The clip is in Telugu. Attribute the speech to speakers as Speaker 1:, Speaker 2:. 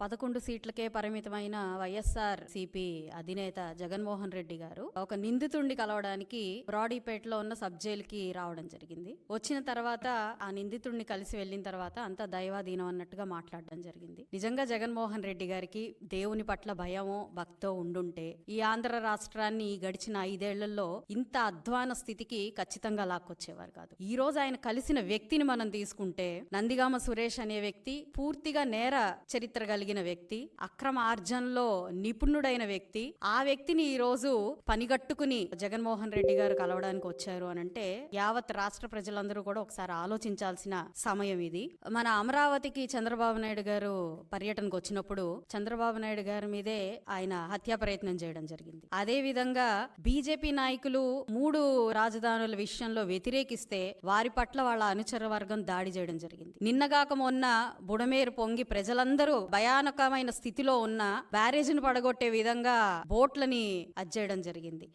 Speaker 1: పదకొండు సీట్లకే పరిమితమైన వైఎస్ఆర్ సిపి అధినేత జగన్మోహన్ రెడ్డి గారు ఒక నిందితుడిని కలవడానికి బ్రాడీపేటలో ఉన్న సబ్ జైలుకి రావడం జరిగింది. వచ్చిన తర్వాత ఆ నిందితుడిని కలిసి వెళ్ళిన తర్వాత అంతా దైవాధీనం అన్నట్టుగా మాట్లాడడం జరిగింది. నిజంగా జగన్మోహన్ రెడ్డి గారికి దేవుని పట్ల భయమో భక్తో ఉండుంటే ఈ ఆంధ్ర రాష్ట్రాన్ని గడిచిన ఐదేళ్ళలో ఇంత అధ్వాన స్థితికి ఖచ్చితంగా లాక్కొచ్చేవారు కాదు. ఈ రోజు ఆయన కలిసిన వ్యక్తిని మనం తీసుకుంటే నందిగామ సురేష్ అనే వ్యక్తి పూర్తిగా నేర చరిత్ర కలిగి కలిగిన వ్యక్తి అక్రమ ఆర్జనలో నిపుణుడైన వ్యక్తి ఆ వ్యక్తిని ఈ రోజు పనిగట్టుకుని జగన్మోహన్ రెడ్డి గారు కలవడానికి వచ్చారు అని అంటే యావత్ రాష్ట్ర ప్రజలందరూ కూడా ఒకసారి ఆలోచించాల్సిన సమయం ఇది. మన అమరావతికి చంద్రబాబు నాయుడు గారు పర్యటనకు వచ్చినప్పుడు చంద్రబాబు నాయుడు గారి మీదే ఆయన హత్యా ప్రయత్నం చేయడం జరిగింది. అదే విధంగా బీజేపీ నాయకులు మూడు రాజధానుల విషయంలో వ్యతిరేకిస్తే వారి పట్ల వాళ్ళ అనుచర వర్గం దాడి చేయడం జరిగింది. నిన్నగాక మొన్న బుడమేరు పొంగి ప్రజలందరూ భయానకమైన స్థితిలో ఉన్న బ్యారేజీని పడగొట్టే విధంగా బోట్లని అజ్జేయడం జరిగింది.